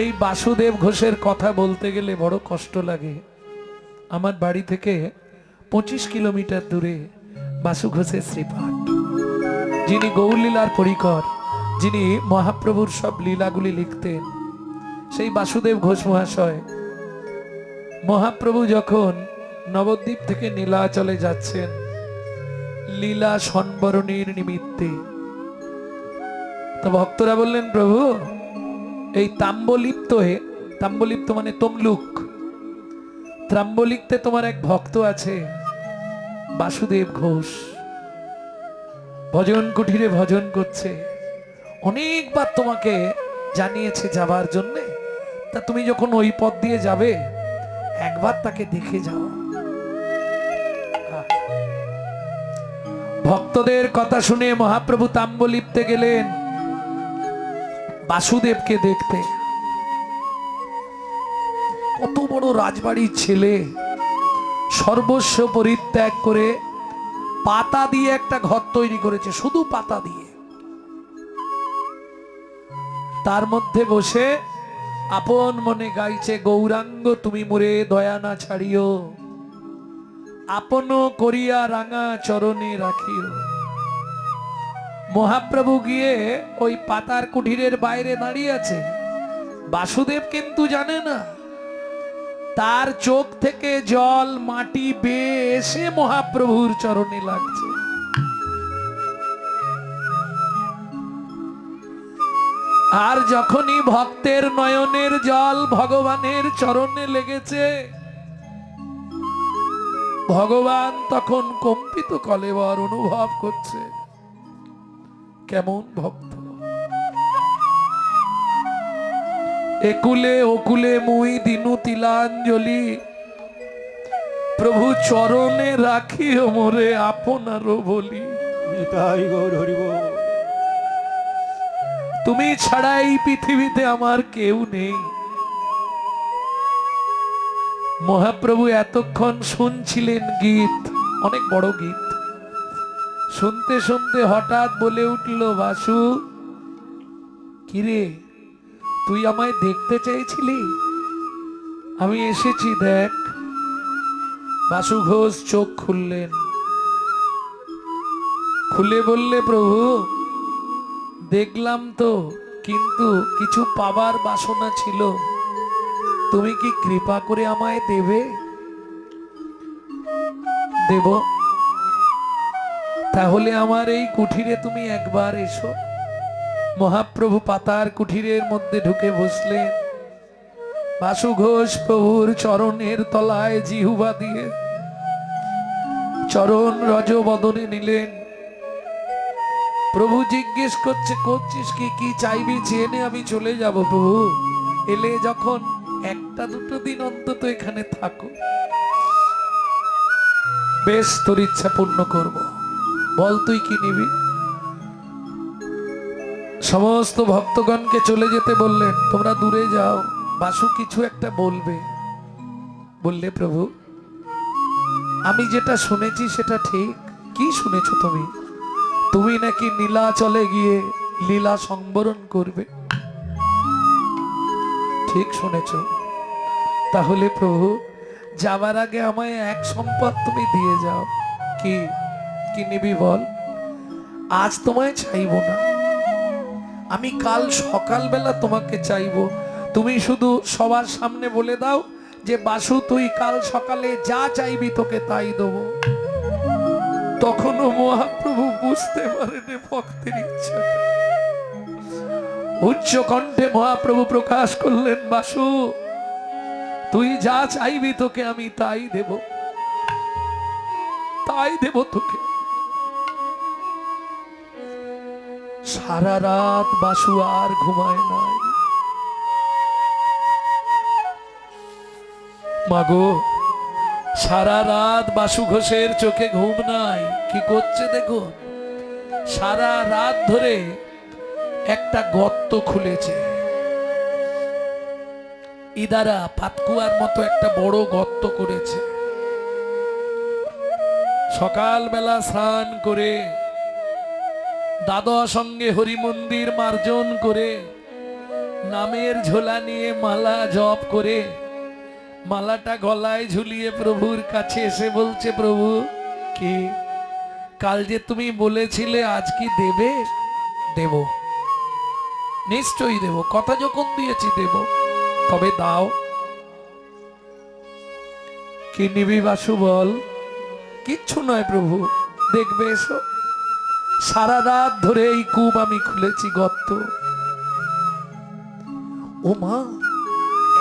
এই বাসুদেব ঘোষের কথা বলতে গেলে বড় কষ্ট লাগে। আমার বাড়ি থেকে পঁচিশ কিলোমিটার দূরে বাসু ঘোষের শ্রীপাঠ যিনি গৌরলীলার পরিকর, যিনি মহাপ্রভুর সব লীলাগুলি লিখতেন, সেই বাসুদেব ঘোষ মহাশয় মহাপ্রভু যখন নবদ্বীপ থেকে নীলাচলে যাচ্ছেন, লীলা সম্বরণের নিমিত্তে, তো ভক্তরা বললেন, প্রভু এই তাম্বলিপ্ত হে, তাম্বলিপ্ত মানে তমলুক। ত্রাম্বলিকতে তোমার এক ভক্ত আছে, বাসুদেব ঘোষ। ভজন কুঠিরে ভজন করছে। অনেকবার তোমাকে জানিয়েছে যাবার জন্যে। তা তুমি যখন ওই পথ দিয়ে যাবে, একবার তাকে দেখে যাও। ভক্তদের কথা শুনে মহাপ্রভু তাম্বলিপ্তে গেলেন। বাসুদেবকে দেখতে। কত বড় রাজবাড়ির ছেলে। সর্বস্ব পরিত্যাগ করে পাতা দিয়ে একটা ঘর তৈরি করেছে, শুধু পাতা দিয়ে। তার মধ্যে বসে আপন মনে গাইছে, গৌরাঙ্গ, তুমি মোরে দয়া না ছাড়িও। আপন করিয়া রাঙা চরণে রাখিও। মহাপ্রভু গিয়ে ওই পাতার কুঠিরের বাইরে দাঁড়িয়ে আছে বাসুদেব কিন্তু জানে না। তার চোখ থেকে জল, মাটি বেয়ে এসে মহাপ্রভুর চরণে লাগছে। আর যখনই ভক্তের নয়নের জল ভগবানের চরণে লেগেছে, ভগবান তখন কম্পিত কলেবর অনুভব করছে। কেমন ভক্ত? একুলে ওকুলে মুই দিনু তিলাঞ্জলি। প্রভু চরণে রাখি মোরে আপনারও বলি। তাই গৌর হরিব তুমি ছাড়া এই পৃথিবীতে আমার কেউ নেই। মহাপ্রভু এতক্ষণ শুনছিলেন গীত অনেক বড় গীত। শুনতে শুনতে হঠাৎ বলে উঠল, বাসু, কিরে, তুই আমায় দেখতে চেয়েছিলি? আমি এসেছি, দেখ। বাসু ঘোষ চোখ খুললেন। খুলে বললে, প্রভু, দেখলাম তো, কিন্তু কিছু পাবার বাসনা ছিল। তুমি কি কৃপা করে আমায় দেবে? দেব। তাহলে আমার এই কুঠিরে তুমি একবার এসো। মহাপ্রভু পাতার কুঠিরের মধ্যে ঢুকে বসলেন। বাসু ঘোষ প্রভুর চরণের তলায় জিহুবা দিয়ে চরণ রজবদনে নিলেন। প্রভু জিজ্ঞেস করছে, করছিস কি? কি চাইবি? চেয়ে আমি চলে যাব প্রভু। এলে যখন একটা দুটো দিন অন্তত এখানে থাকো। বেশ, তোর ইচ্ছা পূর্ণ করব। বল তুই কি নিবি? সমস্ত ভক্তগণকে চলে যেতে বললেন, তোমরা দূরে যাও, বাসু কিছু একটা বলবে। বললে, প্রভু, আমি যেটা শুনেছি সেটা ঠিক। কি শুনেছ তুমি? তুমি নাকি নীলাচলে গিয়ে লীলা সংবরণ করবে? ঠিক শুনেছ। তাহলে, প্রভু যাবার আগে আমায় এক সম্পদ তুমি দিয়ে যাও। কি? কি নিবি বল? আজ তোমায় চাইব না। আমি কাল সকালবেলা তোমাকে চাইব। তুমি শুধু সবার সামনে বলে দাও যে, বাসু, তুই কাল সকালে যা চাইবি তোকে তাই দেবো। তখনও মহাপ্রভু বুঝতে পারেনি ভক্তের ইচ্ছা। উচ্চ কণ্ঠে মহাপ্রভু প্রকাশ করলেন, বাসু, তুই যা চাইবি তোকে আমি তাই দেব। তাই দেব তোকে। সারা রাত বাসু আর ঘুমায় নাই। মাগো, সারা রাত বাসু ঘোষের চোখে ঘুম নাই। কি করছে দেখো? সারা রাত ধরে একটা গর্ত খুলেছে। ইদারা পাতকুয়ার মতো একটা বড় গর্ত করেছে। সকালবেলা স্নান করে দাদা সঙ্গে হরি মন্দির মার্জন করে, নামের ঝোলা নিয়ে মালা জপ করে, মালাটা গলায় ঝুলিয়ে প্রভুর কাছে এসে বলছে, প্রভু, কি? কাল যে তুমি বলেছিলে আজ কি দেবে? দেব। নিশ্চয়ই দেব। কথা যখন দিয়েছি, দেব। তবে দাও। কি নিবি বাসু বল? কিচ্ছু নয় প্রভু। দেখবে এসো। সারা রাত ধরে এই কূপ আমি খুলেছি গর্ত। ও মা,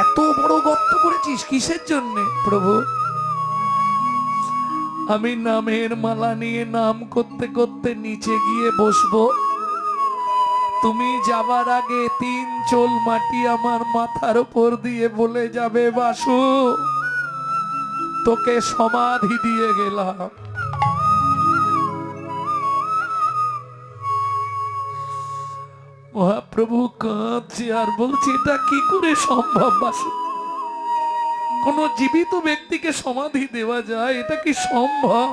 এত বড় গর্ত করেছিস? কিসের জন্যে প্রভু? আমি নামের মালা নিয়ে নাম করতে করতে নিচে গিয়ে বসবো। তুমি যাবার আগে তিন চোল মাটি আমার মাথার উপর দিয়ে বলে যাবে, বাসু। তোকে সমাধি দিয়ে গেলাম। মহাপ্রভু কাঁদছে আর বলছে, এটা কি করে সম্ভব, বাসু? কোন জীবিত ব্যক্তিকে সমাধি দেওয়া যায়, এটা কি সম্ভব?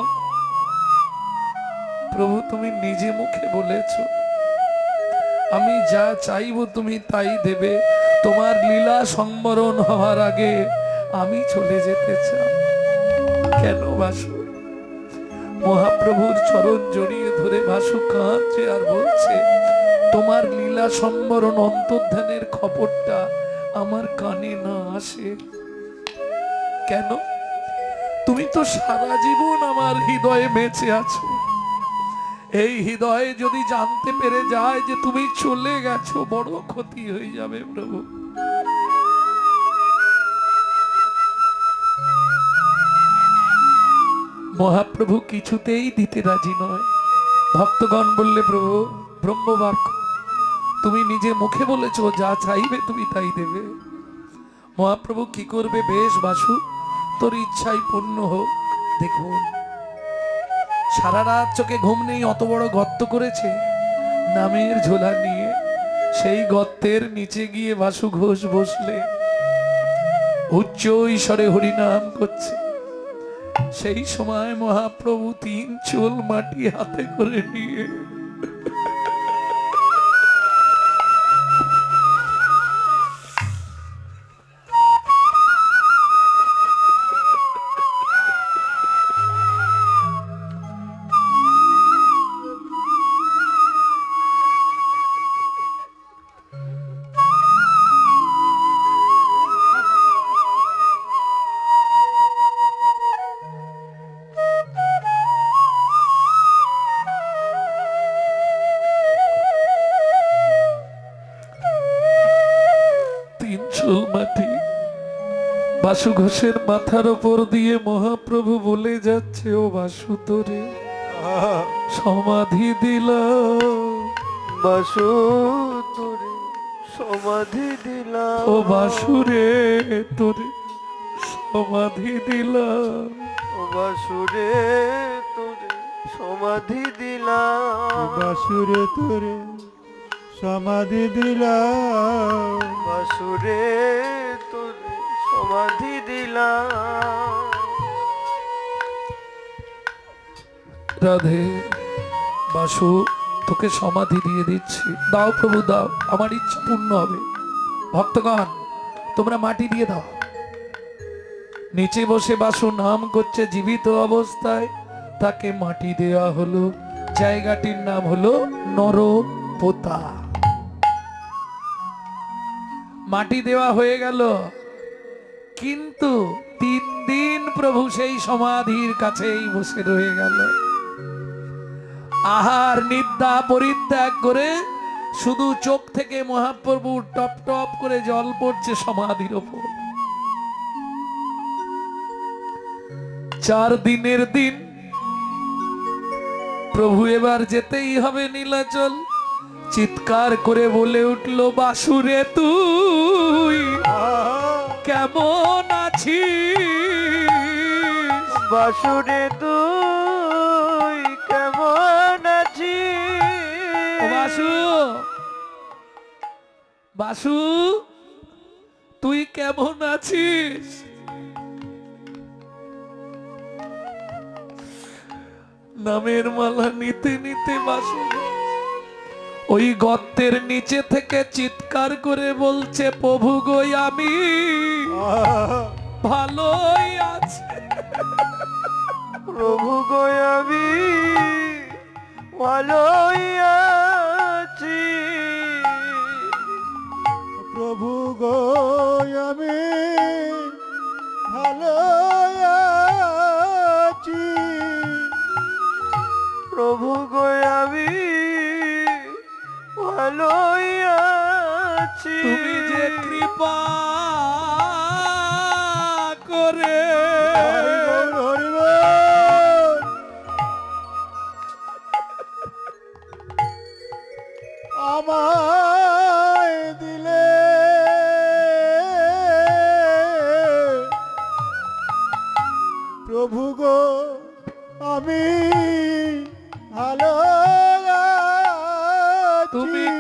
প্রভু, তুমি নিজে মুখে বলেছ, আমি যা চাইব তুমি তাই দেবে। তোমার লীলা সংবরণ হওয়ার আগে আমি চলে যেতে চাই। কেন, বাসু? মহাপ্রভুর চরণ জড়িয়ে ধরে বাসু কাঁদছে আর বলছে তোমার লীলা সম্বরণ অন্তর্ধানের খবরটা আমার কানে না আসে। কেন? তুমি তো সারা জীবন আমার হৃদয়ে বেঁচে আছো। এই হৃদয়ে যদি জানতে পেরে যায় যে তুমি চলে গেছো, বড় ক্ষতি হয়ে যাবে প্রভু। মহাপ্রভু কিছুতেই দিতে রাজি নয়। ভক্তগণ বললে, প্রভু, ব্রহ্মবাক্য তুমি নিজে মুখে বলেছ, যা চাইবে তুমি তাই দেবে। মহাপ্রভু কি করবে? বেশ, বাসু, তোর ইচ্ছাই পূর্ণ হোক। দেখুন, সারা রাত চোখে ঘুম নেই, অত বড় গর্ত করেছে নামের ঝোলা নিয়ে। সেই গর্তের নিচে গিয়ে বাসু ঘোষ বসলে, উচ্চ ঈশ্বরে হরিনাম করছে। সেই সময় মহাপ্রভু তিন চুল মাটি হাতে করে নিয়ে বাসু ঘোষের মাথার ওপর দিয়ে মহাপ্রভু বলে যাচ্ছে ও বাসু তোরে সমাধি দিলাম বাসু তোরে সমাধি দিলাম। ও বাসুরে তোরে সমাধি দিলাম। ও বাসুরে তোরে সমাধি দিলাম। বাসুরে তোরে সমাধি দিলাম। বাসুরে রাধে, বাসু, তোকে সমাধি দিয়ে দিচ্ছি। দাও প্রভু, দাও। আমার ইচ্ছা পূর্ণ হবে। ভক্তগণ, তোমরা মাটি দিয়ে দাও। নিচে বসে বাসু নাম করছে জীবিত অবস্থায়। তাকে মাটি দেওয়া হলো। জায়গাটির নাম হলো নরপোতা। মাটি দেওয়া হয়ে গেল। কিন্তু তিন দিন প্রভু সেই সমাধির কাছেই বসে রয়ে গেল। আহার, নিদ্রা, পরিত্যাগ করে শুধু চোখ থেকে মহাপ্রভু টপ টপ করে জল পড়ছে সমাধির ওপর। চার দিনের দিন প্রভু এবার যেতেই হবে নীলাচল, চিৎকার করে বলে উঠল, বাসুরে তুই! কেমন আছিস বাসুরে তুই কেমন আছি বাসু বাসু তুই কেমন আছিস? নামের মালা নিতে নিতে বাসু ওই গর্তের নিচে থেকে চিৎকার করে বলছে প্রভু গো আমি ভালোই আছে। প্রভু গো আমি ভালোই আছি। প্রভু গো আমি ভালো আছি। প্রভু গো আমি ভালোই আছি। তুমি যে কৃপা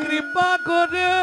কৃপা করে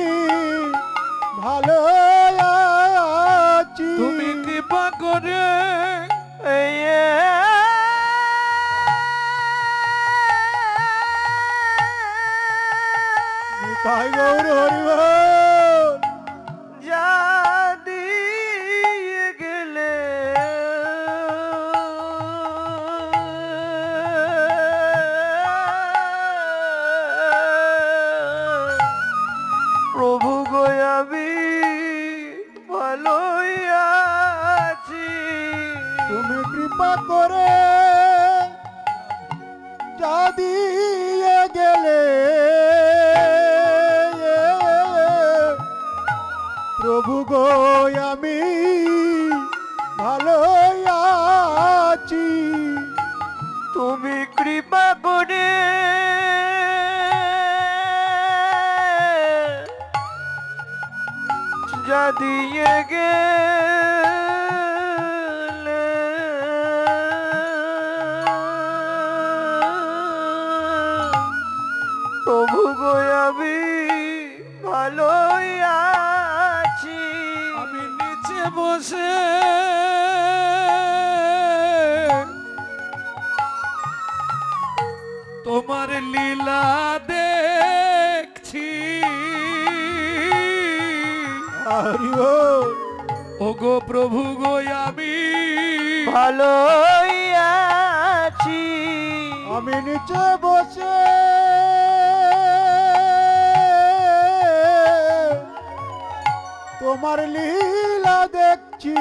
যা দিয়ে গেলে প্রভু গো আমি ভালো আছি। তুমি কৃপা করে যা গেলে তোমার লীলা দেখছি।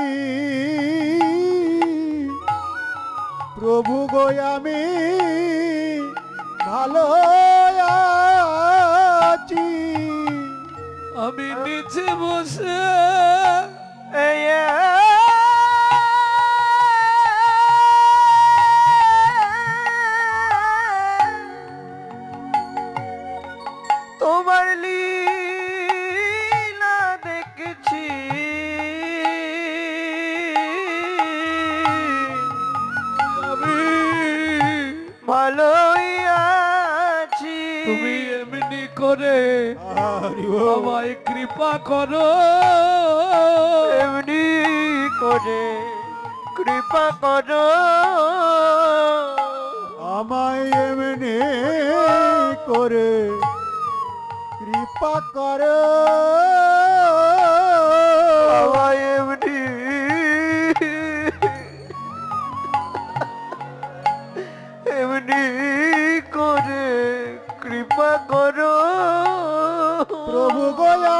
প্রভু গো আমি ভালো আছি। আমি নিচে বসে এই তুমি এমনি করে আমায় কৃপা করো। এমনি করে কৃপা করো। আমায় এমনি করে কৃপা কর। আমায় এমনি এমনি করো প্রভু গয়া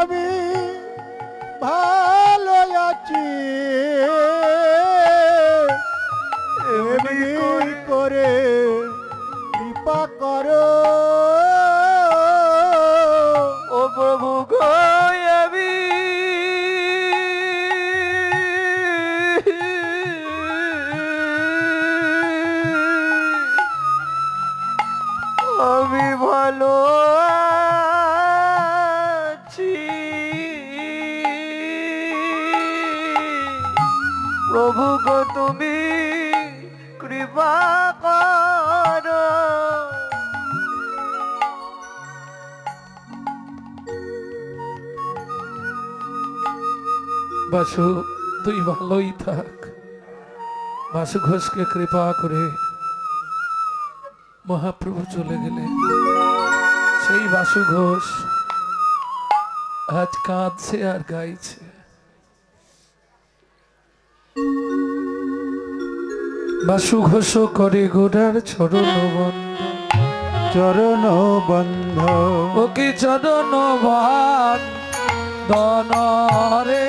বাসু তুই ভালোই থাক। বাসু ঘোষকে কৃপা করে মহাপ্রভু চলে গেলে সেই বাসু ঘোষ আজ কাঁদছে আর গাইছে। বাসু ঘোষ করে গোড়ার চরণ বন্ধ চরণ বন্ধ ওকে চরণ বান দনরে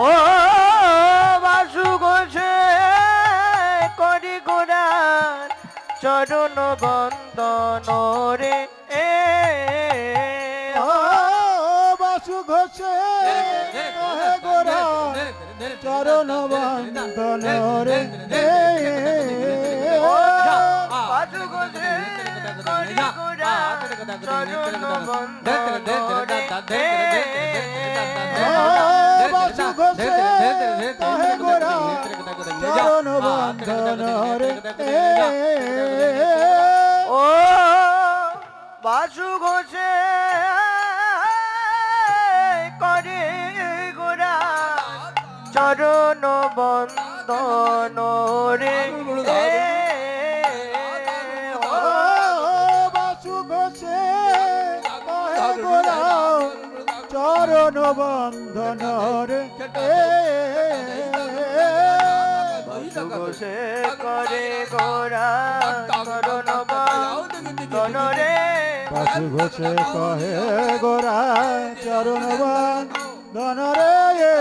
ও বাসু ঘোষে করি গোড়ার চরণ বন্দন রে এ ও বাসু ঘোষে গোরা চরণ বন্দন ও বাসু ঘোষে করে গোরা চরণ বন্দন ঘোষে করে গোরা চরণ বন্দন রে বাসু ঘোষে কহে গোরা চরণ বন্দন রে